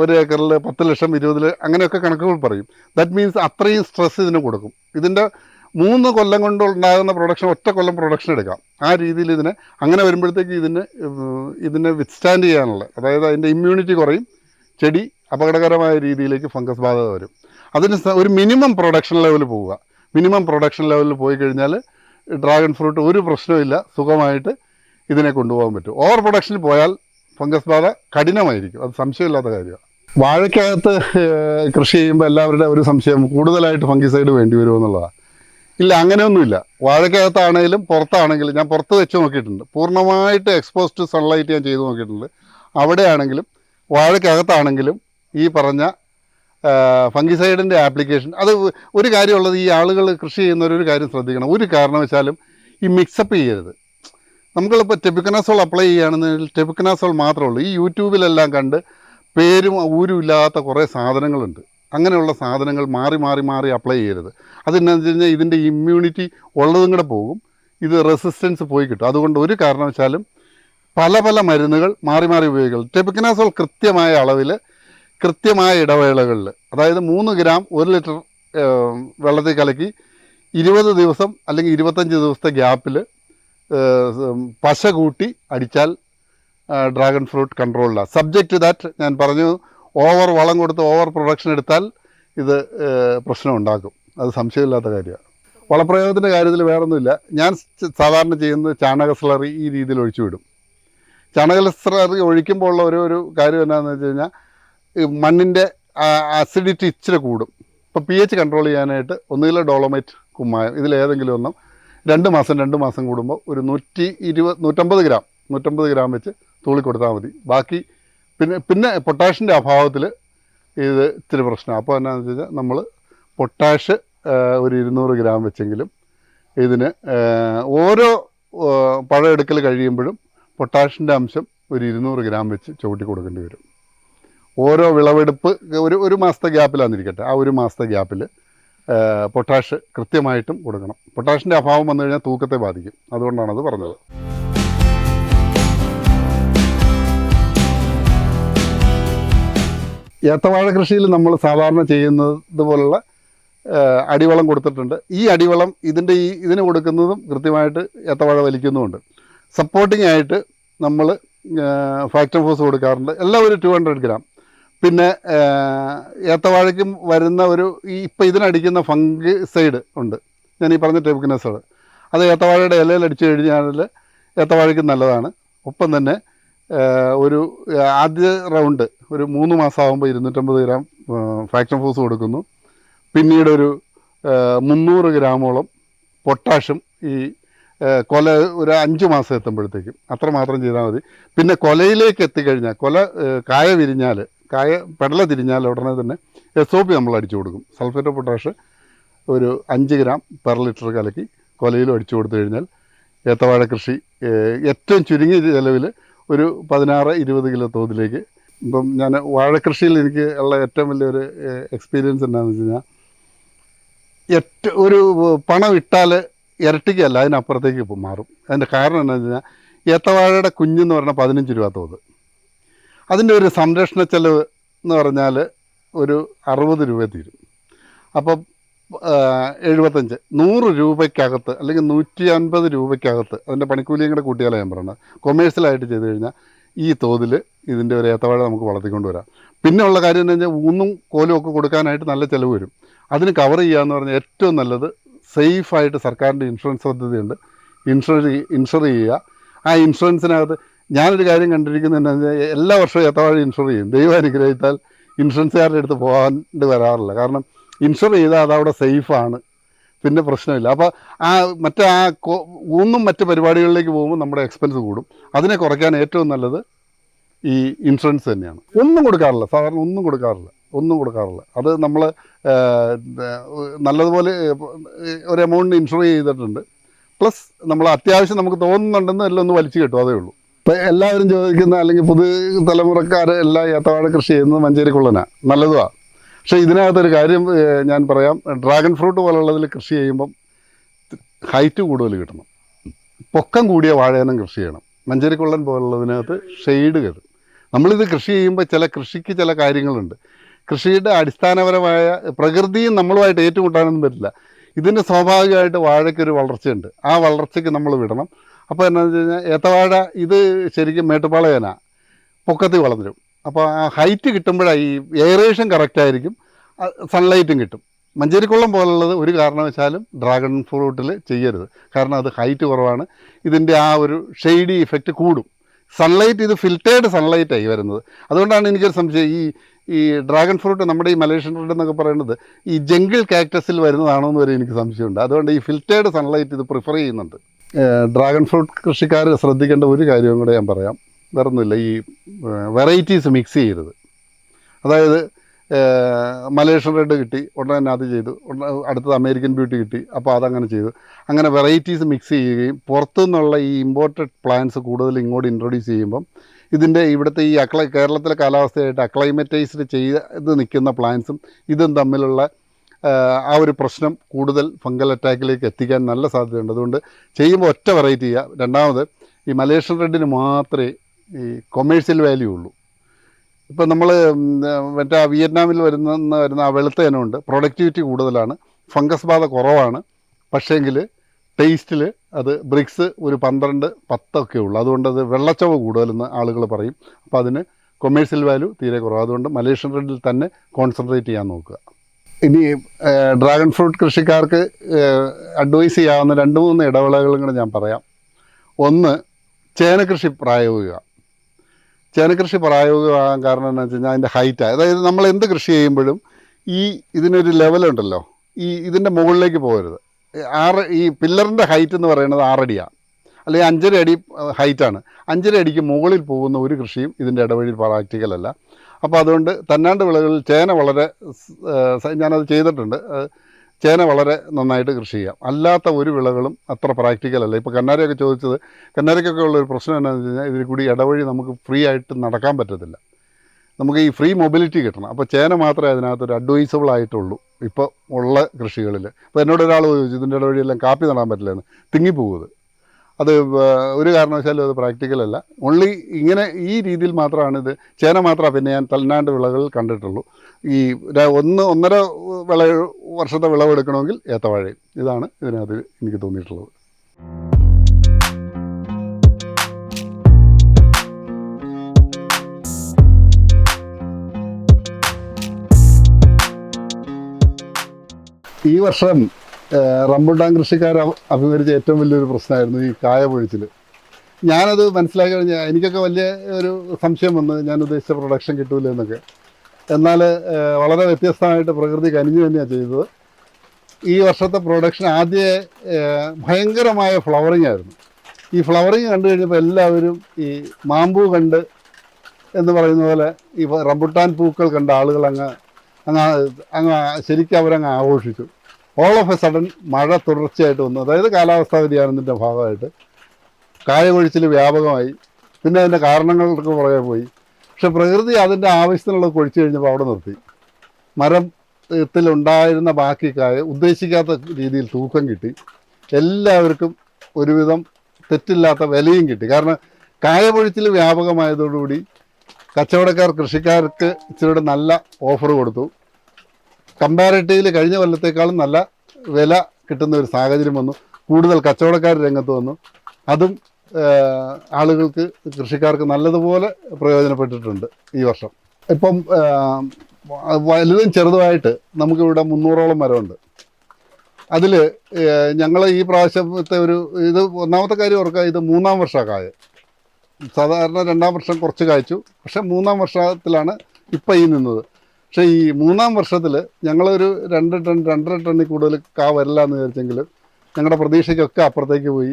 ഒരു ഏക്കറിൽ പത്ത് ലക്ഷം ഇരുപതിൽ അങ്ങനെയൊക്കെ കണക്കുകൾ പറയും. ദാറ്റ് മീൻസ് അത്രയും സ്ട്രെസ് ഇതിന് കൊടുക്കും. ഇതിന്റെ മൂന്ന് കൊല്ലം കൊണ്ട് ഉണ്ടാകുന്ന പ്രൊഡക്ഷൻ ഒറ്റ കൊല്ലം പ്രൊഡക്ഷൻ എടുക്കാം. ആ രീതിയിൽ ഇതിനെ അങ്ങനെ വരുമ്പോഴത്തേക്ക് ഇതിന് ഇതിനെ വിത്ത്സ്റ്റാൻഡ് ചെയ്യാനുള്ള അതായത് അതിന്റെ ഇമ്മ്യൂണിറ്റി കുറയും ചെടി അപകടകരമായ രീതിയിലേക്ക് ഫംഗസ് ബാധ വരും. അതിന് ഒരു മിനിമം പ്രൊഡക്ഷൻ ലെവൽ പോവുക. മിനിമം പ്രൊഡക്ഷൻ ലെവലിൽ പോയി കഴിഞ്ഞാൽ ഡ്രാഗൺ ഫ്രൂട്ട് ഒരു പ്രശ്നമില്ല സുഖമായിട്ട് ഇതിനെ കൊണ്ടുപോകാൻ പറ്റും. ഓവർ പ്രൊഡക്ഷനിൽ പോയാൽ ഫംഗസ് ബാധ കഠിനമായിരിക്കും. അത് സംശയമില്ലാത്ത കാര്യമാണ്. വാഴയ്ക്കകത്ത് കൃഷി ചെയ്യുമ്പോൾ എല്ലാവരുടെ ഒരു സംശയം കൂടുതലായിട്ട് ഫംഗിസൈഡ് വേണ്ടി വരുമെന്നുള്ളതാണ് ഇല്ല അങ്ങനെയൊന്നുമില്ല. വാഴയ്ക്കകത്താണെങ്കിലും പുറത്താണെങ്കിലും ഞാൻ പുറത്ത് വെച്ച് നോക്കിയിട്ടുണ്ട്. പൂർണമായിട്ട് എക്സ്പോസ് ടു സൺലൈറ്റ് ഞാൻ ചെയ്ത് നോക്കിയിട്ടുണ്ട്. അവിടെയാണെങ്കിലും വാഴയ്ക്കകത്താണെങ്കിലും ഈ പറഞ്ഞ ഫംഗിസൈഡിന്റെ ആപ്ലിക്കേഷൻ. അത് ഒരു കാര്യമുള്ളത് ഈ ആളുകൾ കൃഷി ചെയ്യുന്നവരൊരു കാര്യം ശ്രദ്ധിക്കണം. ഒരു കാരണവശാലും ഈ മിക്സപ്പ് ചെയ്യരുത്. നമ്മളിപ്പോൾ ടെബിക്കനാസോൾ അപ്ലൈ ചെയ്യുകയാണെന്നുണ്ടെങ്കിൽ ടെബിക്കനാസോൾ മാത്രമേ ഉള്ളൂ. ഈ യൂട്യൂബിലെല്ലാം കണ്ട് പേരും ഊരും ഇല്ലാത്ത കുറേ സാധനങ്ങളുണ്ട്. അങ്ങനെയുള്ള സാധനങ്ങൾ മാറി മാറി മാറി അപ്ലൈ ചെയ്യരുത്. അതെന്നു കഴിഞ്ഞാൽ ഇതിന്റെ ഇമ്മ്യൂണിറ്റി ഉള്ളതും കൂടെ പോകും. ഇത് റെസിസ്റ്റൻസ് പോയി കിട്ടും. അതുകൊണ്ട് ഒരു കാരണവശാലും പല പല മരുന്നുകൾ മാറി മാറി ഉപയോഗിക്കുക ടെബിക്കനാസോൾ കൃത്യമായ അളവിൽ കൃത്യമായ ഇടവേളകളിൽ അതായത് മൂന്ന് ഗ്രാം ഒരു ലിറ്റർ വെള്ളത്തിൽ കലക്കി ഇരുപത് ദിവസം അല്ലെങ്കിൽ ഇരുപത്തഞ്ച് ദിവസത്തെ ഗ്യാപ്പിൽ പശ കൂട്ടി അടിച്ചാൽ ഡ്രാഗൺ ഫ്രൂട്ട് കൺട്രോളിലാണ് സബ്ജക്റ്റ് ദാറ്റ് ഞാൻ പറഞ്ഞു ഓവർ വളം കൊടുത്ത് ഓവർ പ്രൊഡക്ഷൻ എടുത്താൽ ഇത് പ്രശ്നം ഉണ്ടാക്കും അത് സംശയമില്ലാത്ത കാര്യമാണ്. വളപ്രയോഗത്തിന്റെ കാര്യത്തിൽ വേറൊന്നുമില്ല. ഞാൻ സാധാരണ ചെയ്യുന്നത് ചാണക സ്ലറി ഈ രീതിയിൽ ഒഴിച്ചു വിടും. ചാണക സ്ലറി ഒഴിക്കുമ്പോൾ ഉള്ള ഒരു ഒരു കാര്യം എന്താണെന്ന് വെച്ച് കഴിഞ്ഞാൽ മണ്ണിന്റെ അസിഡിറ്റി ഇച്ചിരി കൂടും. ഇപ്പോൾ പി എച്ച് കൺട്രോൾ ചെയ്യാനായിട്ട് ഒന്നുകിൽ ഡോളോമൈറ്റ് കുമ്മായം ഇതിലേതെങ്കിലും ഒന്നും രണ്ട് മാസം രണ്ട് മാസം കൂടുമ്പോൾ ഒരു നൂറ്റി ഇരുപത് നൂറ്റമ്പത് ഗ്രാം നൂറ്റമ്പത് ഗ്രാം വെച്ച് തൂളി കൊടുത്താൽ മതി. ബാക്കി പിന്നെ പിന്നെ പൊട്ടാഷിന്റെ അഭാവത്തിൽ ഇത് ഇത്തിരി പ്രശ്നമാണ് അപ്പോൾ എന്നാന്ന് വെച്ച് കഴിഞ്ഞാൽ നമ്മൾ പൊട്ടാഷ് ഒരു ഇരുന്നൂറ് ഗ്രാം വെച്ചെങ്കിലും ഇതിന് ഓരോ പഴം എടുക്കൽ കഴിയുമ്പോഴും പൊട്ടാഷിന്റെ അംശം ഒരു ഇരുന്നൂറ് ഗ്രാം വെച്ച് ചവിട്ടി കൊടുക്കേണ്ടി വരും. ഓരോ വിളവെടുപ്പ് ഒരു ഒരു മാസത്തെ ഗ്യാപ്പിലാന്നിരിക്കട്ടെ. ആ ഒരു മാസത്തെ ഗ്യാപ്പിൽ പൊട്ടാഷ് കൃത്യമായിട്ടും കൊടുക്കണം. പൊട്ടാഷിന്റെ അഭാവം വന്നു കഴിഞ്ഞാൽ തൂക്കത്തെ ബാധിക്കും. അതുകൊണ്ടാണ് അത് പറഞ്ഞത്. ഏത്തവാഴ കൃഷിയിൽ നമ്മൾ സാധാരണ ചെയ്യുന്നത് പോലുള്ള അടിവളം കൊടുത്തിട്ടുണ്ട്. ഈ അടിവളം ഇതിന്റെ ഈ ഇതിന് കൊടുക്കുന്നതും കൃത്യമായിട്ട് ഏത്തവാഴ വലിക്കുന്നുമുണ്ട്. സപ്പോർട്ടിംഗ് ആയിട്ട് നമ്മൾ ഫാക്ടർ ഫോഴ്സ് കൊടുക്കാറുണ്ട്. എല്ലാം ഒരു ടു ഹൺഡ്രഡ് ഗ്രാം. പിന്നെ ഏത്തവാഴയ്ക്കും വരുന്ന ഒരു ഈ ഇപ്പം ഇതിനടിക്കുന്ന ഫംഗ് സൈഡ് ഉണ്ട്. ഞാൻ ഈ പറഞ്ഞ ടെബിക്കനസോട് അത് ഏത്തവാഴയുടെ ഇലയിൽ അടിച്ചു കഴിഞ്ഞാൽ ഏത്തവാഴയ്ക്ക് നല്ലതാണ്. ഒപ്പം തന്നെ ഒരു ആദ്യ റൗണ്ട് ഒരു മൂന്ന് മാസമാകുമ്പോൾ ഇരുന്നൂറ്റമ്പത് ഗ്രാം ഫാക്ഷൻ ഫോസ് കൊടുക്കുന്നു. പിന്നീട് ഒരു മുന്നൂറ് ഗ്രാമോളം പൊട്ടാഷും ഈ കൊല ഒരു അഞ്ച് മാസം എത്തുമ്പോഴത്തേക്കും. അത്രമാത്രം ചെയ്താൽ മതി. പിന്നെ കൊലയിലേക്ക് എത്തിക്കഴിഞ്ഞാൽ കൊല കായ വിരിഞ്ഞാൽ കായ പെടല തിരിഞ്ഞാൽ ഉടനെ തന്നെ എസ് ഒ പി നമ്മൾ അടിച്ചു കൊടുക്കും. സൾഫേറ്റ് പൊട്ടാഷ് ഒരു അഞ്ച് ഗ്രാം പെർ ലിറ്റർ കലക്കി കൊലയിലും അടിച്ചു കൊടുത്തു കഴിഞ്ഞാൽ ഏത്തവാഴ കൃഷി ഏറ്റവും ചുരുങ്ങിയ ചിലവിൽ ഒരു പതിനാറ് ഇരുപത് കിലോ തോതിലേക്ക് ഇപ്പം ഞാൻ വാഴക്കൃഷിയിൽ എനിക്ക് ഉള്ള ഏറ്റവും വലിയൊരു എക്സ്പീരിയൻസ് എന്താണെന്ന് വെച്ച് കഴിഞ്ഞാൽ ഏറ്റ ഒരു പണം ഇട്ടാൽ ഇരട്ടിക്കല്ല അതിനപ്പുറത്തേക്ക് ഇപ്പം മാറും. അതിന്റെ കാരണം എന്താണെന്ന് വെച്ച് കഴിഞ്ഞാൽ ഏത്തവാഴയുടെ കുഞ്ഞെന്ന് പറഞ്ഞാൽ പതിനഞ്ച് രൂപ തോത്. അതിന്റെ ഒരു സംരക്ഷണ ചെലവ് എന്ന് പറഞ്ഞാൽ ഒരു അറുപത് രൂപ തീരും. അപ്പം എഴുപത്തഞ്ച് നൂറ് രൂപയ്ക്കകത്ത് അല്ലെങ്കിൽ നൂറ്റി അൻപത് രൂപയ്ക്കകത്ത് അതിന്റെ പണിക്കൂലിയും കൂടെ കൂട്ടിയാലേ ഞാൻ പറയുന്നത് കൊമേഴ്സ്യലായിട്ട് ചെയ്ത് കഴിഞ്ഞാൽ ഈ തോതിൽ ഇതിന്റെ ഒരു ഏത്തവാഴ നമുക്ക് വളർത്തിക്കൊണ്ട് വരാം. പിന്നെ ഉള്ള കാര്യം എന്ന് വെച്ചാൽ ഊന്നും കോലും ഒക്കെ കൊടുക്കാനായിട്ട് നല്ല ചിലവ് വരും. അതിന് കവർ ചെയ്യുക എന്ന് പറഞ്ഞാൽ ഏറ്റവും നല്ലത് സേഫായിട്ട് സർക്കാരിന്റെ ഇൻഷുറൻസ് പദ്ധതിയുണ്ട്. ഇൻഷുർ ഇൻഷുർ ചെയ്യുക. ആ ഇൻഷുറൻസിനകത്ത് ഞാനൊരു കാര്യം കണ്ടിരിക്കുന്നത് എന്താണെന്ന് എല്ലാ വർഷവും ഏത്തവാഴ ഇൻഷുർ ചെയ്യും. ദൈവം അനുഗ്രഹിച്ചാൽ ഇൻഷുറൻസുകാരുടെ അടുത്ത് പോകാണ്ട് വരാറില്ല. കാരണം ഇൻഷുർ ചെയ്താൽ അതവിടെ സേഫാണ് പിന്നെ പ്രശ്നമില്ല. അപ്പോൾ ആ മറ്റേ ആ ഒന്നും മറ്റ് പരിപാടികളിലേക്ക് പോകുമ്പോൾ നമ്മുടെ എക്സ്പെൻസ് കൂടും. അതിനെ കുറയ്ക്കാൻ ഏറ്റവും നല്ലത് ഈ ഇൻഷുറൻസ് തന്നെയാണ്. ഒന്നും കൊടുക്കാറില്ല. സാധാരണ ഒന്നും കൊടുക്കാറില്ല. ഒന്നും കൊടുക്കാറില്ല. അത് നമ്മൾ നല്ലതുപോലെ ഒരു എമൗണ്ട് ഇൻഷുർ ചെയ്തിട്ടുണ്ട്. പ്ലസ് നമ്മൾ അത്യാവശ്യം നമുക്ക് തോന്നുന്നുണ്ടെന്ന് എല്ലാം ഒന്ന് വലിച്ചു കിട്ടും. അതേ ഉള്ളൂ. ഇപ്പം എല്ലാവരും ചോദിക്കുന്ന അല്ലെങ്കിൽ പുതിയ തലമുറക്കാർ എല്ലാ ഏത്തവാഴ കൃഷി ചെയ്യുന്നത് മഞ്ചേരി കുള്ളനാണ് നല്ലതുമാണ് പക്ഷേ ഇതിനകത്തൊരു കാര്യം ഞാൻ പറയാം. ഡ്രാഗൺ ഫ്രൂട്ട് പോലുള്ളതിൽ കൃഷി ചെയ്യുമ്പം ഹൈറ്റ് കൂടുതൽ കിട്ടണം. പൊക്കം കൂടിയ വാഴയനം കൃഷി ചെയ്യണം. മഞ്ചേരി കുള്ളൻ പോലുള്ളതിനകത്ത് ഷെയ്ഡ് കയറും നമ്മളിത് കൃഷി ചെയ്യുമ്പോൾ ചില കൃഷിക്ക് ചില കാര്യങ്ങളുണ്ട്. കൃഷിയുടെ അടിസ്ഥാനപരമായ പ്രകൃതിയും നമ്മളുമായിട്ട് ഏറ്റുമുട്ടാനൊന്നും പറ്റില്ല. ഇതിന് സ്വാഭാവികമായിട്ട് വാഴയ്ക്കൊരു വളർച്ചയുണ്ട്. ആ വളർച്ചയ്ക്ക് നമ്മൾ വിടണം. അപ്പോൾ എന്താണെന്ന് വെച്ച് കഴിഞ്ഞാൽ ഏത്തവാഴ ഇത് ശരിക്കും മേട്ടുപ്പാളയന പൊക്കത്തിൽ വളർന്നിരും. അപ്പോൾ ആ ഹൈറ്റ് കിട്ടുമ്പോഴാണ് ഈ എയറേഷൻ കറക്റ്റായിരിക്കും സൺലൈറ്റും കിട്ടും. മഞ്ചേരിക്കുളം പോലുള്ളത് ഒരു കാരണവശാലും ഡ്രാഗൺ ഫ്രൂട്ടിൽ ചെയ്യരുത്. കാരണം അത് ഹൈറ്റ് കുറവാണ്. ഇതിന്റെ ആ ഒരു ഷെയ്ഡി ഇഫക്റ്റ് കൂടും. സൺലൈറ്റ് ഇത് ഫിൽറ്റേർഡ് സൺലൈറ്റായി വരുന്നത്. അതുകൊണ്ടാണ് എനിക്കൊരു സംശയം. ഈ ഈ ഡ്രാഗൺ ഫ്രൂട്ട് നമ്മുടെ ഈ മലേഷ്യൻ ഫ്രൂട്ട് എന്നൊക്കെ പറയുന്നത് ഈ ജംഗിൾ കാക്ടസിൽ വരുന്നതാണോ എന്ന് വരെ എനിക്ക് സംശയമുണ്ട്. അതുകൊണ്ട് ഈ ഫിൽറ്റേർഡ് സൺലൈറ്റ് ഇത് പ്രിഫർ ചെയ്യുന്നുണ്ട്. ഡ്രാഗൺ ഫ്രൂട്ട് കൃഷിക്കാർ ശ്രദ്ധിക്കേണ്ട ഒരു കാര്യവും കൂടെ ഞാൻ പറയാം. വേറെ ഒന്നുമില്ല ഈ വെറൈറ്റീസ് മിക്സ് ചെയ്യരുത്. അതായത് മലേഷ്യൻ റെഡ് കിട്ടി ഉടനെ തന്നെ അത് ചെയ്തു അടുത്തത് അമേരിക്കൻ ബ്യൂട്ടി കിട്ടി അപ്പോൾ അതങ്ങനെ ചെയ്തു. അങ്ങനെ വെറൈറ്റീസ് മിക്സ് ചെയ്യുകയും പുറത്തു നിന്നുള്ള ഈ ഇമ്പോർട്ടഡ് പ്ലാന്റ്സ് കൂടുതൽ ഇങ്ങോട്ട് ഇൻട്രൊഡ്യൂസ് ചെയ്യുമ്പം ഇതിന്റെ ഇവിടുത്തെ ഈ അക്ലൈ കേരളത്തിലെ കാലാവസ്ഥയായിട്ട് അക്ലൈമറ്റൈസ്ഡ് ചെയ്ത് നിൽക്കുന്ന പ്ലാന്റ്സും ഇതും തമ്മിലുള്ള ആ, ഒരു പ്രശ്നം കൂടുതൽ ഫംഗൽ അറ്റാക്കിലേക്ക് എത്തിക്കാൻ നല്ല സാധ്യതയുണ്ട്. അതുകൊണ്ട് ചെയ്യുമ്പോൾ ഒറ്റ വെറൈറ്റി ചെയ്യുക രണ്ടാമത് ഈ മലേഷ്യൻ റെഡിന് മാത്രമേ ഈ കൊമേഴ്ഷ്യൽ വാല്യൂ ഉള്ളൂ. ഇപ്പം നമ്മൾ മറ്റേ ആ വിയറ്റ്നാമിൽ വരുന്ന വരുന്ന ആ വെളുത്ത ഇനമുണ്ട്. പ്രൊഡക്ടിവിറ്റി കൂടുതലാണ്. ഫംഗസ് ബാധ കുറവാണ്. പക്ഷേങ്കിൽ ടേസ്റ്റിൽ അത് ബ്രിക്സ് ഒരു പന്ത്രണ്ട് പത്തൊക്കെ ഉള്ളൂ. അതുകൊണ്ട് അത് വെള്ളച്ചവ് കൂടുതലെന്ന് ആളുകൾ പറയും. അപ്പോൾ അതിന് കൊമേഴ്ഷ്യൽ വാല്യൂ തീരെ കുറവ്. അതുകൊണ്ട് മലേഷ്യൻ റെഡിൽ തന്നെ കോൺസെൻട്രേറ്റ് ചെയ്യാൻ നോക്കുക. ഇനി ഡ്രാഗൺ ഫ്രൂട്ട് കൃഷിക്കാർക്ക് അഡ്വൈസ് ചെയ്യാവുന്ന രണ്ട് മൂന്ന് ഇടവേളകളും കൂടെ ഞാൻ പറയാം. ഒന്ന് ചേന കൃഷി പ്രായോഗിക. ചേന കൃഷി പ്രായോഗികമാകാൻ കാരണം എന്താണെന്ന് വെച്ച് കഴിഞ്ഞാൽ അതിന്റെ ഹൈറ്റ് അതായത് നമ്മൾ എന്ത് കൃഷി ചെയ്യുമ്പോഴും ഈ ഇതിനൊരു ലെവലുണ്ടല്ലോ ഈ ഇതിന്റെ മുകളിലേക്ക് പോകരുത്. ആറ് ഈ പില്ലറിന്റെ ഹൈറ്റ് എന്ന് പറയുന്നത് ആറടിയാണ് അല്ലെങ്കിൽ അഞ്ചര അടി ഹൈറ്റാണ് അഞ്ചര അടിക്ക് മുകളിൽ പോകുന്ന ഒരു കൃഷിയും ഇതിന്റെ ഇടവഴി പ്രാക്ടിക്കൽ അല്ല. അപ്പോൾ അതുകൊണ്ട് തന്നാണ്ട് വിളകളിൽ ചേന വളരെ ഞാനത് ചെയ്തിട്ടുണ്ട്. ചേന വളരെ നന്നായിട്ട് കൃഷി ചെയ്യാം. അല്ലാത്ത ഒരു വിളകളും അത്ര പ്രാക്ടിക്കൽ അല്ല. ഇപ്പോൾ കന്നാരയൊക്കെ ചോദിച്ചത് കന്നാരയ്ക്കൊക്കെ ഉള്ള ഒരു പ്രശ്നം എന്താണെന്ന് വെച്ച് കഴിഞ്ഞാൽ ഇതിൽ കൂടി ഇടവഴി നമുക്ക് ഫ്രീ ആയിട്ട് നടക്കാൻ പറ്റത്തില്ല. നമുക്ക് ഈ ഫ്രീ മൊബിലിറ്റി കിട്ടണം. അപ്പോൾ ചേന മാത്രമേ അതിനകത്തൊരു അഡ്വൈസബിൾ ആയിട്ടുള്ളൂ ഇപ്പോൾ ഉള്ള കൃഷികളിൽ അപ്പോൾ എന്നോട് ഒരാൾ ചോദിച്ചു ഇതിന്റെ ഇടവഴിയെല്ലാം കാപ്പി നടാൻ പറ്റില്ലെന്ന്. തിങ്ങിപ്പോകുന്നത് അത് ഒരു കാരണവശാലും അത് പ്രാക്ടിക്കൽ അല്ല. ഓൺലി ഇങ്ങനെ ഈ രീതിയിൽ മാത്രമാണ് ഇത്. ചേന മാത്രമേ പിന്നെ ഞാൻ തലനാട് വിളകൾ കണ്ടിട്ടുള്ളൂ. ഈ ഒന്ന് ഒന്നര വിള വർഷത്തെ വിളവെടുക്കണമെങ്കിൽ ഏത്തവാഴയും. ഇതാണ് ഇതിനകത്ത് എനിക്ക് തോന്നിയിട്ടുള്ളത്. ഈ വർഷം റംബുട്ടാൻ കൃഷിക്കാർ അഭിമുഖിച്ച ഏറ്റവും വലിയൊരു പ്രശ്നമായിരുന്നു ഈ കായ പൊഴിച്ചിൽ ഞാനത് മനസ്സിലാക്കി കഴിഞ്ഞാൽ എനിക്കൊക്കെ വലിയ ഒരു സംശയം വന്ന് ഞാൻ ഉദ്ദേശിച്ച പ്രൊഡക്ഷൻ കിട്ടൂല എന്നൊക്കെ. എന്നാൽ വളരെ വ്യത്യസ്തമായിട്ട് പ്രകൃതി കനിഞ്ഞു തന്നെയാണ് ചെയ്തത്. ഈ വർഷത്തെ പ്രൊഡക്ഷൻ ആദ്യേ ഭയങ്കരമായ ഫ്ലവറിങ് ആയിരുന്നു. ഈ ഫ്ലവറിങ് കണ്ടു കഴിഞ്ഞപ്പോൾ എല്ലാവരും ഈ മാമ്പൂ കണ്ട് എന്ന് പറയുന്ന പോലെ ഈ റംബുട്ടാൻ പൂക്കൾ കണ്ട ആളുകൾ അങ്ങ് അങ്ങ് അങ്ങ് ശരിക്കും അവരങ്ങ് ആഘോഷിച്ചു. ഓൾ ഓഫ് എ സഡൻ മഴ തുടർച്ചയായിട്ട് വന്നു. അതായത് കാലാവസ്ഥാ വ്യതിയാനത്തിന്റെ ഭാഗമായിട്ട് കായകൊഴിച്ചിൽ വ്യാപകമായി. പിന്നെ അതിന്റെ കാരണങ്ങൾക്ക് പുറകെ പോയി. പക്ഷെ പ്രകൃതി അതിന്റെ ആവശ്യത്തിനുള്ളത് കൊഴിച്ചു കഴിഞ്ഞപ്പോൾ അവിടെ നിർത്തി. മരത്തിലുണ്ടായിരുന്ന ബാക്കി കായ ഉദ്ദേശിക്കാത്ത രീതിയിൽ തൂക്കം കിട്ടി. എല്ലാവർക്കും ഒരുവിധം തെറ്റില്ലാത്ത വിലയും കിട്ടി. കാരണം കായപൊഴിച്ചിൽ വ്യാപകമായതോടുകൂടി കച്ചവടക്കാർ കൃഷിക്കാർക്ക് ഇച്ചിരിയുടെ നല്ല ഓഫർ കൊടുത്തു. കമ്പാരിറ്റീവ്ലി കഴിഞ്ഞ കൊല്ലത്തേക്കാളും നല്ല വില കിട്ടുന്ന ഒരു സാഹചര്യം വന്നു. കൂടുതൽ കച്ചവടക്കാർ രംഗത്ത് വന്നു. അതും ആളുകൾക്ക് കൃഷിക്കാർക്ക് നല്ലതുപോലെ പ്രയോജനപ്പെട്ടിട്ടുണ്ട് ഈ വർഷം. ഇപ്പം വലുതും ചെറുതുമായിട്ട് നമുക്കിവിടെ മുന്നൂറോളം മരമുണ്ട്. അതിൽ ഞങ്ങൾ ഈ പ്രാവശ്യത്തെ ഒരു ഇത് ഒന്നാമത്തെ കാര്യം ഓർക്കുക ഇത് മൂന്നാം വർഷമാണ് കായ. സാധാരണ രണ്ടാം വർഷം കുറച്ച് കായ്ച്ചു. പക്ഷെ മൂന്നാം വർഷത്തിലാണ് ഇപ്പം ഈ നിന്നത്. പക്ഷേ ഈ മൂന്നാം വർഷത്തിൽ ഞങ്ങളൊരു രണ്ട് ടൺ രണ്ടര ടണ്ണിൽ കൂടുതൽ കാ വരില്ല എന്ന് വിചാരിച്ചെങ്കിൽ ഞങ്ങളുടെ പ്രതീക്ഷയ്ക്കൊക്കെ അപ്പുറത്തേക്ക് പോയി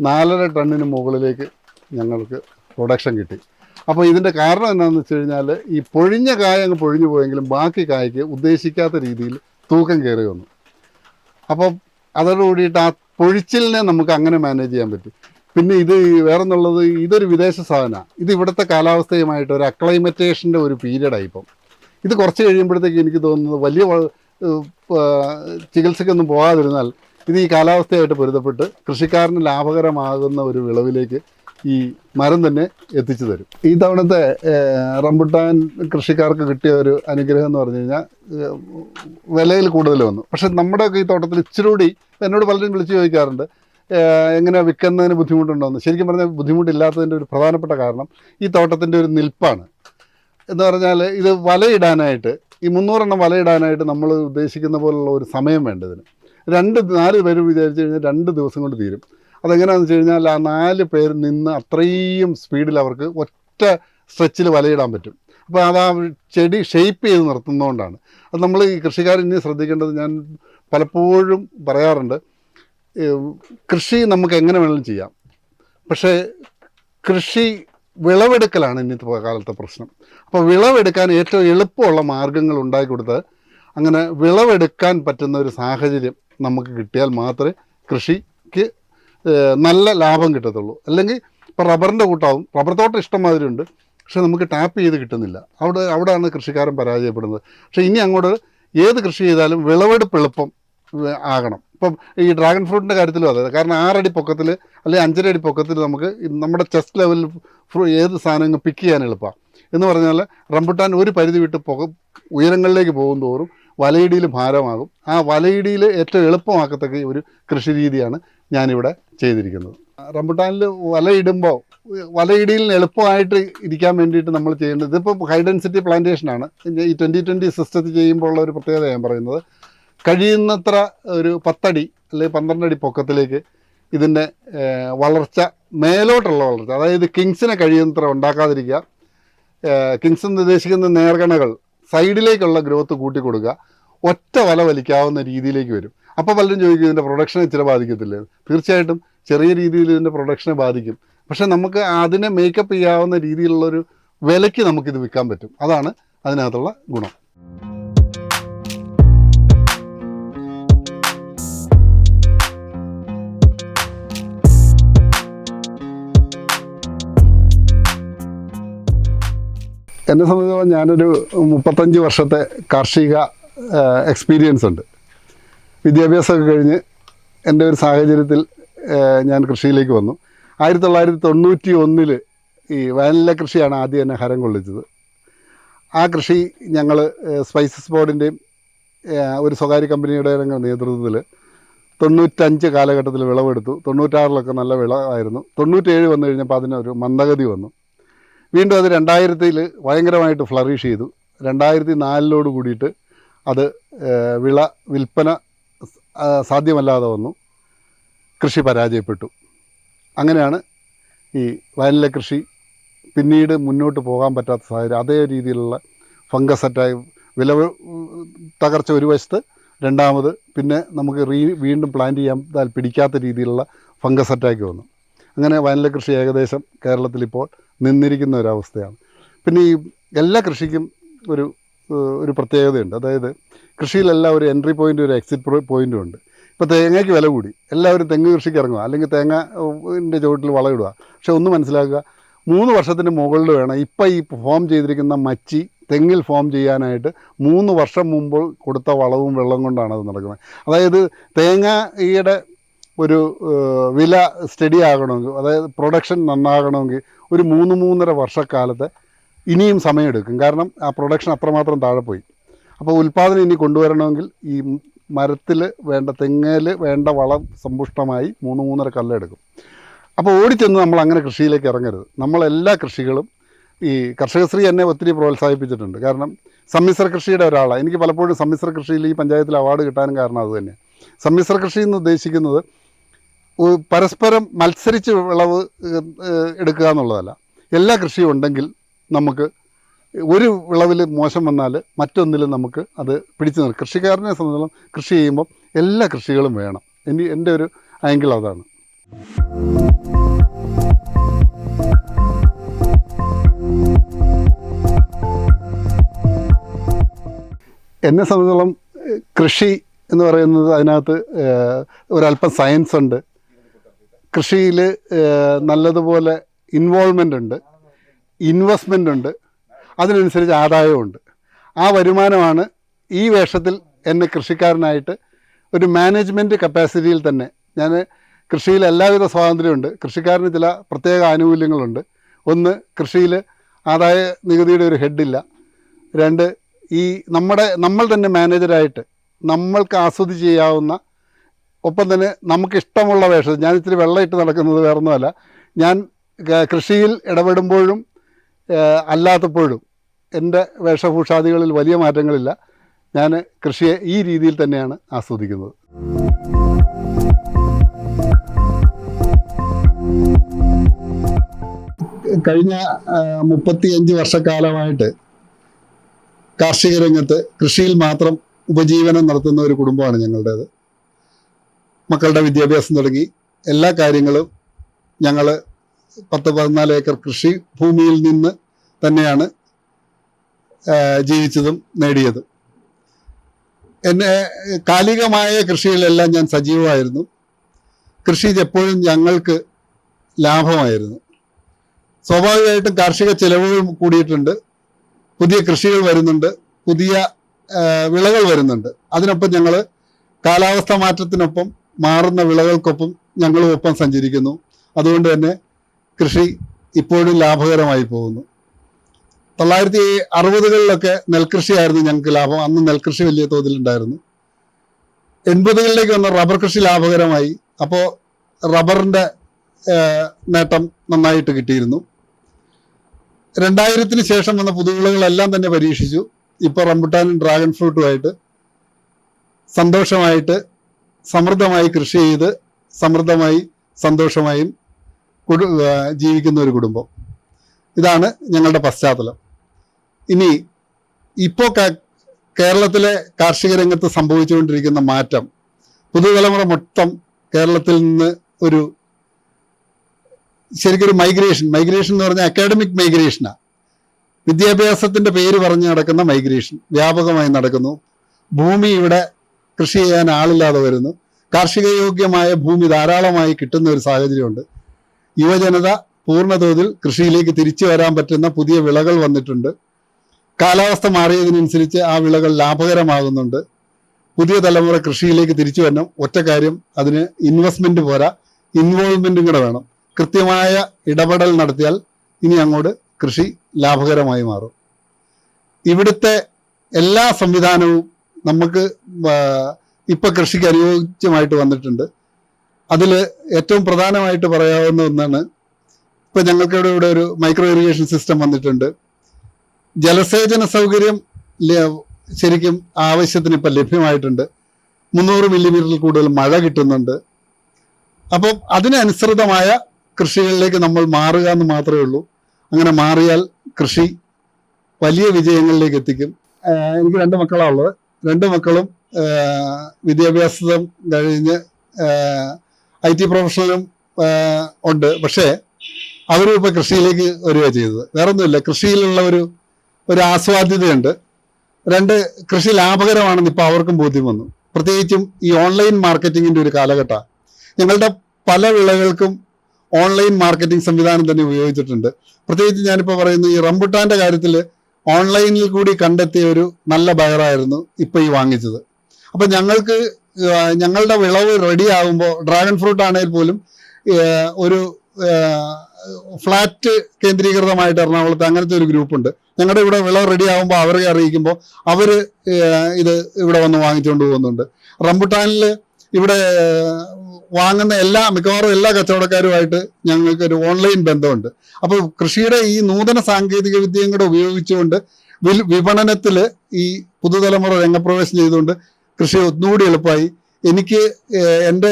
നാലര ടണ്ണിന് മുകളിലേക്ക് ഞങ്ങൾക്ക് പ്രൊഡക്ഷൻ കിട്ടി. അപ്പോൾ ഇതിന്റെ കാരണം എന്താണെന്ന് വെച്ച് കഴിഞ്ഞാൽ ഈ പൊഴിഞ്ഞ കായ അങ്ങ് പൊഴിഞ്ഞു പോയെങ്കിലും ബാക്കി കായ്ക്ക് ഉദ്ദേശിക്കാത്ത രീതിയിൽ തൂക്കം കയറി വന്നു. അപ്പോൾ അതോട് കൂടിയിട്ട് ആ പൊഴിച്ചിലിനെ നമുക്ക് അങ്ങനെ മാനേജ് ചെയ്യാൻ പറ്റും. പിന്നെ ഇത് വേറെ എന്നുള്ളത് ഇതൊരു വിദേശ സാധനമാണ് ഇത് ഇവിടുത്തെ കാലാവസ്ഥയുമായിട്ട് ഒരു അക്ലൈമറ്റേഷന്റെ ഒരു പീരീഡായി ഇപ്പം. ഇത് കുറച്ച് കഴിയുമ്പോഴത്തേക്ക് എനിക്ക് തോന്നുന്നത് വലിയ ചികിത്സയ്ക്കൊന്നും പോകാതിരുന്നാൽ ഇത് ഈ കാലാവസ്ഥയായിട്ട് പൊരുത്തപ്പെട്ട് കൃഷിക്കാരന് ലാഭകരമാകുന്ന ഒരു വിളവിലേക്ക് ഈ മരം തന്നെ എത്തിച്ചു തരും. ഈ തവണത്തെ റംബുട്ടാൻ കൃഷിക്കാർക്ക് കിട്ടിയ ഒരു അനുഗ്രഹം എന്ന് പറഞ്ഞു കഴിഞ്ഞാൽ വിലയിൽ കൂടുതൽ വന്നു. പക്ഷെ നമ്മുടെയൊക്കെ ഈ തോട്ടത്തിൽ ഇച്ചിരി കൂടി എന്നോട് പലരും വിളിച്ചു ചോദിക്കാറുണ്ട് എങ്ങനെ വിൽക്കുന്നതിന് ബുദ്ധിമുട്ടുണ്ടോ എന്ന് ശരിക്കും പറഞ്ഞാൽ ബുദ്ധിമുട്ടില്ലാത്തതിന്റെ ഒരു പ്രധാനപ്പെട്ട കാരണം ഈ തോട്ടത്തിന്റെ ഒരു നിൽപ്പാണ്. എന്ന് പറഞ്ഞാൽ ഇത് വലയിടാനായിട്ട് ഈ മുന്നൂറെണ്ണം വലയിടാനായിട്ട് നമ്മൾ ഉദ്ദേശിക്കുന്ന പോലുള്ള ഒരു സമയം വേണ്ടതിന്. രണ്ട് നാല് പേര് വിചാരിച്ചു കഴിഞ്ഞാൽ രണ്ട് ദിവസം കൊണ്ട് തീരും. അതെങ്ങനെയാണെന്ന് വെച്ച് കഴിഞ്ഞാൽ ആ നാല് പേര് നിന്ന് അത്രയും സ്പീഡിൽ അവർക്ക് ഒറ്റ സ്ട്രെച്ചിൽ വലയിടാൻ പറ്റും. അപ്പോൾ അത് ആ ചെടി ഷെയ്പ്പ് ചെയ്ത് നിർത്തുന്നതുകൊണ്ടാണ്. അത് നമ്മൾ ഈ കൃഷിക്കാർ ഇനി ശ്രദ്ധിക്കേണ്ടത് ഞാൻ പലപ്പോഴും പറയാറുണ്ട് കൃഷി നമുക്ക് എങ്ങനെ വേണമെങ്കിലും ചെയ്യാം. പക്ഷേ കൃഷി വിളവെടുക്കലാണ് ഇന്നത്തെ കാലത്തെ പ്രശ്നം. അപ്പോൾ വിളവെടുക്കാൻ ഏറ്റവും എളുപ്പമുള്ള മാർഗങ്ങൾ ഉണ്ടാക്കി കൊടുത്ത് അങ്ങനെ വിളവെടുക്കാൻ പറ്റുന്ന ഒരു സാഹചര്യം നമുക്ക് കിട്ടിയാൽ മാത്രമേ കൃഷിക്ക് നല്ല ലാഭം കിട്ടത്തുള്ളൂ. അല്ലെങ്കിൽ ഇപ്പോൾ റബ്ബറിന്റെ കൂട്ടാവും. റബ്ബർ തോട്ടം ഇഷ്ടംമാതിരി ഉണ്ട് പക്ഷെ നമുക്ക് ടാപ്പ് ചെയ്ത് കിട്ടുന്നില്ല. അവിടെ അവിടെയാണ് കൃഷിക്കാരൻ പരാജയപ്പെടുന്നത്. പക്ഷേ ഇനി അങ്ങോട്ട് ഏത് കൃഷി ചെയ്താലും വിളവെടുപ്പ് എളുപ്പം ആകണം. ഇപ്പം ഈ ഡ്രാഗൺ ഫ്രൂട്ടിന്റെ കാര്യത്തിലും അതെ. കാരണം ആറടി പൊക്കത്തിൽ അല്ലെങ്കിൽ അഞ്ചര അടി പൊക്കത്തിൽ നമുക്ക് നമ്മുടെ ചെസ്റ്റ് ലെവലിൽ ഫ്രൂ ഏത് സാധനങ്ങൾ പിക്ക് ചെയ്യാൻ എളുപ്പമാണ് എന്ന് പറഞ്ഞാൽ റംബുട്ടാൻ ഒരു പരിധി വിട്ട് പുക ഉയരങ്ങളിലേക്ക് പോകും തോറും വലയിടിയിൽ ഭാരമാകും. ആ വലയിടിയിൽ ഏറ്റവും എളുപ്പമാക്കത്തക്ക ഒരു കൃഷി രീതിയാണ് ഞാനിവിടെ ചെയ്തിരിക്കുന്നത്. റംബുട്ടാനിൽ വലയിടുമ്പോൾ വലയിടിയിൽ എളുപ്പമായിട്ട് ഇരിക്കാൻ വേണ്ടിയിട്ട് നമ്മൾ ചെയ്യേണ്ടത് ഇതിപ്പോൾ ഹൈ ഡെൻസിറ്റി പ്ലാന്റേഷനാണ് ഈ ട്വന്റി ട്വന്റി സിസ്റ്റത്തിൽ ചെയ്യുമ്പോൾ ഉള്ള ഒരു പ്രത്യേകത ഞാൻ പറയുന്നത് കഴിയുന്നത്ര ഒരു പത്തടി അല്ലെങ്കിൽ പന്ത്രണ്ടടി പൊക്കത്തിലേക്ക് ഇതിന്റെ വളർച്ച മേലോട്ടുള്ള വളർച്ച അതായത് കിങ്സിനെ കഴിയുന്നത്ര ഉണ്ടാക്കാതിരിക്കുക കിങ്സ് എന്ന് ഉദ്ദേശിക്കുന്ന നേർഗണകൾ സൈഡിലേക്കുള്ള ഗ്രോത്ത് കൂട്ടി കൊടുക്കുക ഒറ്റ വല വലിക്കാവുന്ന രീതിയിലേക്ക് വരും. അപ്പോൾ പലരും ചോദിക്കും ഇതിന്റെ പ്രൊഡക്ഷനെ ഇച്ചിരി ബാധിക്കത്തില്ലേ? തീർച്ചയായിട്ടും ചെറിയ രീതിയിൽ ഇതിന്റെ പ്രൊഡക്ഷനെ ബാധിക്കും. പക്ഷേ നമുക്ക് അതിനെ മേക്കപ്പ് ചെയ്യാവുന്ന രീതിയിലുള്ളൊരു വിലയ്ക്ക് നമുക്കിത് വിൽക്കാൻ പറ്റും. അതാണ് അതിനകത്തുള്ള ഗുണം. എന്നെ സംബന്ധിച്ചോളം ഞാനൊരു മുപ്പത്തഞ്ച് വർഷത്തെ കാർഷിക എക്സ്പീരിയൻസ് ഉണ്ട്. വിദ്യാഭ്യാസമൊക്കെ കഴിഞ്ഞ് എന്റെ ഒരു സാഹചര്യത്തിൽ ഞാൻ കൃഷിയിലേക്ക് വന്നു. ആയിരത്തി തൊള്ളായിരത്തി തൊണ്ണൂറ്റി ഒന്നിൽ ഈ വാനില കൃഷിയാണ് ആദ്യം എന്നെ ഹരം കൊള്ളിച്ചത്. ആ കൃഷി ഞങ്ങൾ സ്പൈസസ് ബോർഡിന്റെയും ഒരു സ്വകാര്യ കമ്പനിയുടെ നേതൃത്വത്തിൽ തൊണ്ണൂറ്റഞ്ച് കാലഘട്ടത്തിൽ വിളവെടുത്തു. തൊണ്ണൂറ്റാറിലൊക്കെ നല്ല വിളവായിരുന്നു തൊണ്ണൂറ്റേഴ് വന്നു കഴിഞ്ഞപ്പോൾ അതിനൊരു മന്ദഗതി വന്നു. വീണ്ടും അത് രണ്ടായിരത്തിൽ ഭയങ്കരമായിട്ട് ഫ്ലറിഷ് ചെയ്തു. രണ്ടായിരത്തി നാലിലോട് കൂടിയിട്ട് അത് വിള വിൽപ്പന സാധ്യമല്ലാതെ വന്നു. കൃഷി പരാജയപ്പെട്ടു. അങ്ങനെയാണ് ഈ വയലിലെ കൃഷി പിന്നീട് മുന്നോട്ട് പോകാൻ പറ്റാത്ത സാഹചര്യം. അതേ രീതിയിലുള്ള ഫംഗസ് അറ്റാക്ക് വില തകർച്ച ഒരു വശത്ത് രണ്ടാമത് പിന്നെ നമുക്ക് റീ വീണ്ടും പ്ലാന്റ് ചെയ്യാൻ പിടിക്കാത്ത രീതിയിലുള്ള ഫംഗസ് അറ്റാക്ക് വന്നു. അങ്ങനെ വയലിലെ കൃഷി ഏകദേശം കേരളത്തിലിപ്പോൾ നിന്നിരിക്കുന്ന ഒരവസ്ഥയാണ്. പിന്നെ ഈ എല്ലാ കൃഷിക്കും ഒരു ഒരു പ്രത്യേകതയുണ്ട്. അതായത് കൃഷിയിലെല്ലാം ഒരു എൻട്രി പോയിന്റ് ഒരു എക്സിറ്റ് പോയിന്റും ഉണ്ട്. ഇപ്പോൾ തേങ്ങയ്ക്ക് വില കൂടി. എല്ലാവരും തെങ്ങ് കൃഷിക്ക് ഇറങ്ങുക. അല്ലെങ്കിൽ തേങ്ങ ചുവട്ടിൽ വളമിടുക പക്ഷെ ഒന്ന് മനസ്സിലാക്കുക മൂന്ന് വർഷത്തിന് മുകളിൽ വേണം. ഇപ്പം ഈ ഫോം ചെയ്തിരിക്കുന്ന മച്ചി തെങ്ങിൽ ഫോം ചെയ്യാനായിട്ട് മൂന്ന് വർഷം മുമ്പ് കൊടുത്ത വളവും വെള്ളം കൊണ്ടാണ് അത് നടക്കുന്നത്. അതായത് തേങ്ങ തേങ്ങയുടെ ഒരു വില സ്റ്റഡി ആകണമെങ്കിൽ അതായത് പ്രൊഡക്ഷൻ നന്നാകണമെങ്കിൽ ഒരു മൂന്ന് മൂന്നര വർഷക്കാലത്തെ ഇനിയും സമയമെടുക്കും. കാരണം ആ പ്രൊഡക്ഷൻ അത്രമാത്രം താഴെ പോയി അപ്പോൾ ഉൽപ്പാദനം ഇനി കൊണ്ടുവരണമെങ്കിൽ ഈ മരത്തിൽ വേണ്ട തെങ്ങയിൽ വേണ്ട വളം സമ്പുഷ്ടമായി മൂന്ന് മൂന്നര കല്ലെടുക്കും. അപ്പോൾ ഓടിച്ചെന്ന് നമ്മൾ അങ്ങനെ കൃഷിയിലേക്ക് ഇറങ്ങരുത്. നമ്മളെല്ലാ കൃഷികളും ഈ കർഷകശ്രീ എന്നെ ഒത്തിരി പ്രോത്സാഹിപ്പിച്ചിട്ടുണ്ട്. കാരണം സമ്മിശ്ര കൃഷിയുടെ ഒരാളാണ്. എനിക്ക് പലപ്പോഴും സമ്മിശ്ര കൃഷിയിൽ ഈ പഞ്ചായത്തിൽ അവാർഡ് കിട്ടാനും കാരണം അതുതന്നെ സമ്മിശ്ര കൃഷി എന്ന് ഉദ്ദേശിക്കുന്നത് പരസ്പരം മത്സരിച്ച് വിളവ് എടുക്കുക എന്നുള്ളതല്ല. എല്ലാ കൃഷിയും ഉണ്ടെങ്കിൽ നമുക്ക് ഒരു വിളവിൽ മോശം വന്നാൽ മറ്റൊന്നിലും നമുക്ക് അത് പിടിച്ചു നിർത്തും കൃഷിക്കാരനെ സംബന്ധിച്ചിടത്തോളം കൃഷി ചെയ്യുമ്പോൾ എല്ലാ കൃഷികളും വേണം. എന്റെ എന്റെ ഒരു ആംഗിൾ അതാണ്. എന്നെ സംബന്ധിച്ചിടത്തോളം കൃഷി എന്ന് പറയുന്നത് അതിനകത്ത് ഒരല്പം സയൻസ് ഉണ്ട്. കൃഷിയിൽ നല്ലതുപോലെ ഇൻവോൾവ്മെന്റ് ഉണ്ട് ഇൻവെസ്റ്റ്മെന്റ് ഉണ്ട് അതിനനുസരിച്ച് ആദായമുണ്ട് ആ വരുമാനമാണ് ഈ വേഷത്തിൽ എന്നെ കൃഷിക്കാരനായിട്ട് ഒരു മാനേജ്മെന്റ് കപ്പാസിറ്റിയിൽ തന്നെ ഞാൻ കൃഷിയിൽ എല്ലാവിധ സ്വാതന്ത്ര്യമുണ്ട്. കൃഷിക്കാരന് ചില പ്രത്യേക ആനുകൂല്യങ്ങളുണ്ട്. ഒന്ന് കൃഷിയിൽ ആദായ നികുതിയുടെ ഒരു ഹെഡില്ല രണ്ട് ഈ നമ്മുടെ നമ്മൾ തന്നെ മാനേജരായിട്ട് നമ്മൾക്ക് ആസ്വദിച്ച് ചെയ്യാവുന്ന ഒപ്പം തന്നെ നമുക്ക് ഇഷ്ടമുള്ള വേഷം. ഞാൻ ഇത്തിരി വെള്ളയിട്ട് നടക്കുന്നത് വേറൊന്നുമല്ല. ഞാൻ കൃഷിയിൽ ഇടപെടുമ്പോഴും അല്ലാത്തപ്പോഴും എന്റെ വേഷഭൂഷാദികളിൽ വലിയ മാറ്റങ്ങളില്ല. ഞാൻ കൃഷിയെ ഈ രീതിയിൽ തന്നെയാണ് ആസ്വദിക്കുന്നത്. കഴിഞ്ഞ മുപ്പത്തിയഞ്ച് വർഷക്കാലമായിട്ട് കാർഷിക രംഗത്ത് കൃഷിയിൽ മാത്രം ഉപജീവനം നടത്തുന്ന ഒരു കുടുംബമാണ് ഞങ്ങളുടേത്. മക്കളുടെ വിദ്യാഭ്യാസം തുടങ്ങി എല്ലാ കാര്യങ്ങളും ഞങ്ങൾ പത്ത് പതിനാല് ഏക്കർ കൃഷി ഭൂമിയിൽ നിന്ന് തന്നെയാണ് ജീവിച്ചതും നേടിയതും. എന്നെ കാലികമായ കൃഷിയിലെല്ലാം ഞാൻ സജീവമായിരുന്നു. കൃഷി എപ്പോഴും ഞങ്ങൾക്ക് ലാഭമായിരുന്നു. സ്വാഭാവികമായിട്ടും കാർഷിക ചെലവുകൾ കൂടിയിട്ടുണ്ട്. പുതിയ കൃഷികൾ വരുന്നുണ്ട്. പുതിയ വിളകൾ വരുന്നുണ്ട്. അതിനൊപ്പം ഞങ്ങൾ കാലാവസ്ഥ മാറ്റത്തിനൊപ്പം മാറുന്ന വിളകൾക്കൊപ്പം ഞങ്ങളും ഒപ്പം സഞ്ചരിക്കുന്നു. അതുകൊണ്ട് തന്നെ കൃഷി ഇപ്പോഴും ലാഭകരമായി പോകുന്നു. തൊള്ളായിരത്തി അറുപതുകളിലൊക്കെ നെൽകൃഷിയായിരുന്നു ഞങ്ങൾക്ക് ലാഭം. അന്ന് നെൽകൃഷി വലിയ തോതിലുണ്ടായിരുന്നു. എൺപതുകളിലേക്ക് വന്ന റബ്ബർ കൃഷി ലാഭകരമായി. അപ്പോൾ റബ്ബറിന്റെ നേട്ടം നന്നായിട്ട് കിട്ടിയിരുന്നു. രണ്ടായിരത്തിന് ശേഷം വന്ന പുതുവിളകളെല്ലാം തന്നെ പരീക്ഷിച്ചു. ഇപ്പോൾ റംബുട്ടാനും ഡ്രാഗൺ ഫ്രൂട്ടുമായിട്ട് സന്തോഷമായിട്ട് സമൃദ്ധമായി കൃഷി ചെയ്ത് സമൃദ്ധമായി സന്തോഷമായും കുടു ജീവിക്കുന്ന ഒരു കുടുംബം. ഇതാണ് ഞങ്ങളുടെ പശ്ചാത്തലം. ഇനി ഇപ്പോൾ കേരളത്തിലെ കാർഷിക രംഗത്ത് സംഭവിച്ചുകൊണ്ടിരിക്കുന്ന മാറ്റം പുതുതലമുറ മൊത്തം കേരളത്തിൽ നിന്ന് ഒരു ശരിക്കൊരു മൈഗ്രേഷൻ മൈഗ്രേഷൻ എന്ന് പറഞ്ഞാൽ അക്കാഡമിക് മൈഗ്രേഷനാണ് വിദ്യാഭ്യാസത്തിന്റെ പേര് പറഞ്ഞ് നടക്കുന്ന മൈഗ്രേഷൻ വ്യാപകമായി നടക്കുന്നു. ഭൂമി ഇവിടെ കൃഷി ചെയ്യാൻ ആളില്ലാതെ വരുന്നു. കാർഷിക യോഗ്യമായ ഭൂമി ധാരാളമായി കിട്ടുന്ന ഒരു സാഹചര്യമുണ്ട്. യുവജനത പൂർണതോതിൽ കൃഷിയിലേക്ക് തിരിച്ചു വരാൻ പറ്റുന്ന പുതിയ വിളകൾ വന്നിട്ടുണ്ട്. കാലാവസ്ഥ മാറിയതിനനുസരിച്ച് ആ വിളകൾ ലാഭകരമാകുന്നുണ്ട്. പുതിയ തലമുറ കൃഷിയിലേക്ക് തിരിച്ചു വരണം. ഒറ്റ കാര്യം അതിന് ഇൻവെസ്റ്റ്മെന്റ് പോരാ. ഇൻവോൾവ്മെന്റും കൂടെ വേണം. കൃത്യമായ ഇടപെടൽ നടത്തിയാൽ ഇനി അങ്ങോട്ട് കൃഷി ലാഭകരമായി മാറും. ഇവിടുത്തെ എല്ലാ സംവിധാനവും നമുക്ക് ഇപ്പൊ കൃഷിക്ക് അനുയോജ്യമായിട്ട് വന്നിട്ടുണ്ട്. അതിൽ ഏറ്റവും പ്രധാനമായിട്ട് പറയാവുന്ന ഒന്നാണ് ഇപ്പൊ ഞങ്ങൾക്ക് ഇവിടെ ഇവിടെ ഒരു മൈക്രോ ഇറിഗേഷൻ സിസ്റ്റം വന്നിട്ടുണ്ട്. ജലസേചന സൗകര്യം ശരിക്കും ആവശ്യത്തിന് ഇപ്പം ലഭ്യമായിട്ടുണ്ട്. മുന്നൂറ് മില്ലിമീറ്ററിൽ കൂടുതൽ മഴ കിട്ടുന്നുണ്ട്. അപ്പം അതിനനുസൃതമായ കൃഷികളിലേക്ക് നമ്മൾ മാറുക എന്ന് മാത്രമേ ഉള്ളൂ. അങ്ങനെ മാറിയാൽ കൃഷി വലിയ വിജയങ്ങളിലേക്ക് എത്തിക്കും. എനിക്ക് രണ്ട് മക്കളാണ് ഉള്ളത്. രണ്ട് മക്കളും വിദ്യാഭ്യാസം കഴിഞ്ഞ് ഐ ടി പ്രൊഫഷണലും ഉണ്ട്. പക്ഷേ അവരും ഇപ്പോൾ കൃഷിയിലേക്ക് വരിക ചെയ്തത്. വേറൊന്നുമില്ല. കൃഷിയിലുള്ള ഒരു ഒരു ആസ്വാദ്യതയുണ്ട്. രണ്ട് കൃഷി ലാഭകരമാണെന്ന് ഇപ്പോൾ അവർക്കും ബോധ്യം വന്നു. പ്രത്യേകിച്ചും ഈ ഓൺലൈൻ മാർക്കറ്റിങ്ങിന്റെ ഒരു കാലഘട്ടമാണ് ഞങ്ങളുടെ പല വിളകൾക്കും ഓൺലൈൻ മാർക്കറ്റിംഗ് സംവിധാനം തന്നെ ഉപയോഗിച്ചിട്ടുണ്ട്. പ്രത്യേകിച്ച് ഞാനിപ്പോൾ പറയുന്നത് ഈ റംബുട്ടാന്റെ കാര്യത്തിൽ ഓൺലൈനിൽ കൂടി കണ്ടെത്തിയ ഒരു നല്ല ബയറായിരുന്നു ഇപ്പൊ ഈ വാങ്ങിച്ചത്. അപ്പൊ ഞങ്ങൾക്ക് ഞങ്ങളുടെ വിളവ് റെഡി ആകുമ്പോൾ ഡ്രാഗൺ ഫ്രൂട്ട് ആണെങ്കിൽ പോലും ഒരു ഫ്ലാറ്റ് കേന്ദ്രീകൃതമായിട്ട് എറണാകുളത്ത് അങ്ങനത്തെ ഒരു ഗ്രൂപ്പുണ്ട് ഞങ്ങളുടെ ഇവിടെ വിളവ് റെഡി ആകുമ്പോൾ അവരെ അറിയിക്കുമ്പോൾ അവർ ഇത് ഇവിടെ വന്ന് വാങ്ങിച്ചുകൊണ്ട് പോകുന്നുണ്ട്. റംബുട്ടാനിൽ ഇവിടെ വാങ്ങുന്ന എല്ലാ മിക്കവാറും എല്ലാ കച്ചവടക്കാരുമായിട്ട് ഞങ്ങൾക്ക് ഒരു ഓൺലൈൻ ബന്ധമുണ്ട്. അപ്പോൾ കൃഷിയുടെ ഈ നൂതന സാങ്കേതിക വിദ്യയും കൂടെ ഉപയോഗിച്ചുകൊണ്ട് വിപണനത്തിൽ ഈ പുതുതലമുറ രംഗപ്രവേശം ചെയ്തുകൊണ്ട് കൃഷി ഒന്നുകൂടി എളുപ്പമായി. എനിക്ക് എന്റെ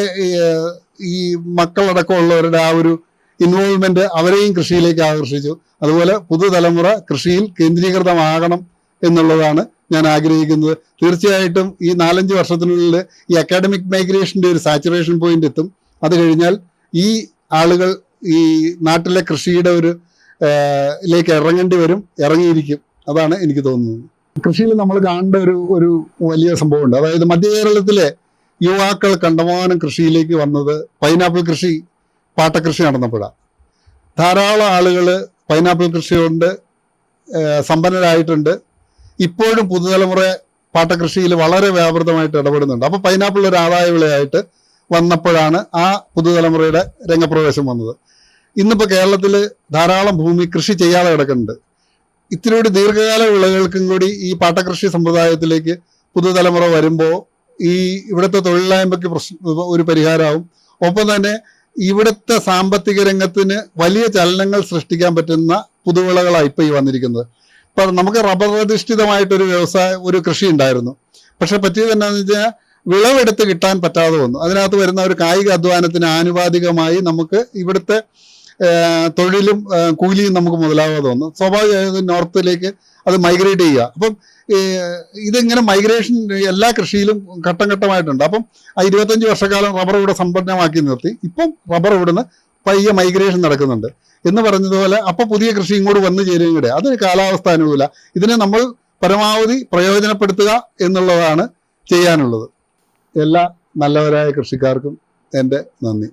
ഈ മക്കളടക്കമുള്ളവരുടെ ആ ഒരു ഇൻവോൾവ്മെന്റ് അവരെയും കൃഷിയിലേക്ക് ആകർഷിച്ചു. അതുപോലെ പുതുതലമുറ കൃഷിയിൽ കേന്ദ്രീകൃതമാകണം എന്നുള്ളതാണ് ഞാൻ ആഗ്രഹിക്കുന്നത്. തീർച്ചയായിട്ടും ഈ നാലഞ്ച് വർഷത്തിനുള്ളിൽ ഈ അക്കാഡമിക് മൈഗ്രേഷന്റെ ഒരു സാച്ചുറേഷൻ പോയിന്റ് എത്തും. അത് കഴിഞ്ഞാൽ ഈ ആളുകൾ ഈ നാട്ടിലെ കൃഷിയുടെ ഒരു ലേക്ക് ഇറങ്ങേണ്ടി വരും ഇറങ്ങിയിരിക്കും. അതാണ് എനിക്ക് തോന്നുന്നത്. കൃഷിയിൽ നമ്മൾ കാണേണ്ട ഒരു ഒരു വലിയ സംഭവമുണ്ട്. അതായത് മധ്യ കേരളത്തിലെ യുവാക്കൾ കണ്ടമാനം കൃഷിയിലേക്ക് വന്നത് പൈനാപ്പിൾ കൃഷി പാട്ടകൃഷി നടന്നപ്പോഴാണ് ധാരാളം ആളുകൾ പൈനാപ്പിൾ കൃഷി കൊണ്ട് സമ്പന്നരായിട്ടുണ്ട്. ഇപ്പോഴും പുതുതലമുറ പാട്ടകൃഷിയിൽ വളരെ വ്യാപൃതമായിട്ട് ഇടപെടുന്നുണ്ട്. അപ്പോൾ പൈനാപ്പിൾ ഒരു ആദായ വിളയായിട്ട് വന്നപ്പോഴാണ് ആ പുതുതലമുറയുടെ രംഗപ്രവേശം വന്നത്. ഇന്നിപ്പോൾ കേരളത്തിൽ ധാരാളം ഭൂമി കൃഷി ചെയ്യാതെ കിടക്കുന്നുണ്ട്. ഇത്തിരി കൂടി ദീർഘകാല വിളകൾക്കും കൂടി ഈ പാട്ടകൃഷി സമ്പ്രദായത്തിലേക്ക് പുതുതലമുറ വരുമ്പോൾ ഈ ഇവിടുത്തെ തൊഴിലില്ലായ്മയ്ക്ക് പ്രശ്ന ഒരു പരിഹാരമാവും. ഒപ്പം തന്നെ ഇവിടുത്തെ സാമ്പത്തിക രംഗത്തിന് വലിയ ചലനങ്ങൾ സൃഷ്ടിക്കാൻ പറ്റുന്ന പുതുവിളകളാണ് ഇപ്പൊ ഈ വന്നിരിക്കുന്നത്. ഇപ്പൊ നമുക്ക് റബ്ബർ അധിഷ്ഠിതമായിട്ടൊരു വ്യവസായ ഒരു കൃഷി ഉണ്ടായിരുന്നു പക്ഷെ പറ്റിയത് എന്നാന്ന് വെച്ചാൽ വിളവെടുത്ത് കിട്ടാൻ പറ്റാതെ വന്നു. അതിനകത്ത് വരുന്ന ഒരു കായിക അധ്വാനത്തിന് ആനുപാതികമായി നമുക്ക് ഇവിടുത്തെ തൊഴിലും കൂലിയും നമുക്ക് മുതലാവാതെ വന്നു. സ്വാഭാവികമായും നോർത്തിലേക്ക് അത് മൈഗ്രേറ്റ് ചെയ്യുക. അപ്പം ഇതിങ്ങനെ മൈഗ്രേഷൻ എല്ലാ കൃഷിയിലും ഘട്ടം ഘട്ടമായിട്ടുണ്ട്. അപ്പം ആ ഇരുപത്തഞ്ച് വർഷക്കാലം റബ്ബർ ഇവിടെ സമ്പന്നമാക്കി നിർത്തി. ഇപ്പം റബ്ബർ ഇവിടുന്ന് പയ്യെ മൈഗ്രേഷൻ നടക്കുന്നുണ്ട്. എന്ന് പറഞ്ഞതുപോലെ അപ്പൊ പുതിയ കൃഷി ഇങ്ങോട്ട് വന്നു ചേരുകയും കൂടെ. അതൊരു കാലാവസ്ഥ അനുകൂല. ഇതിനെ നമ്മൾ പരമാവധി പ്രയോജനപ്പെടുത്തുക എന്നുള്ളതാണ് ചെയ്യാനുള്ളത്. എല്ലാ നല്ലവരായ കൃഷിക്കാർക്കും എന്റെ നന്ദി.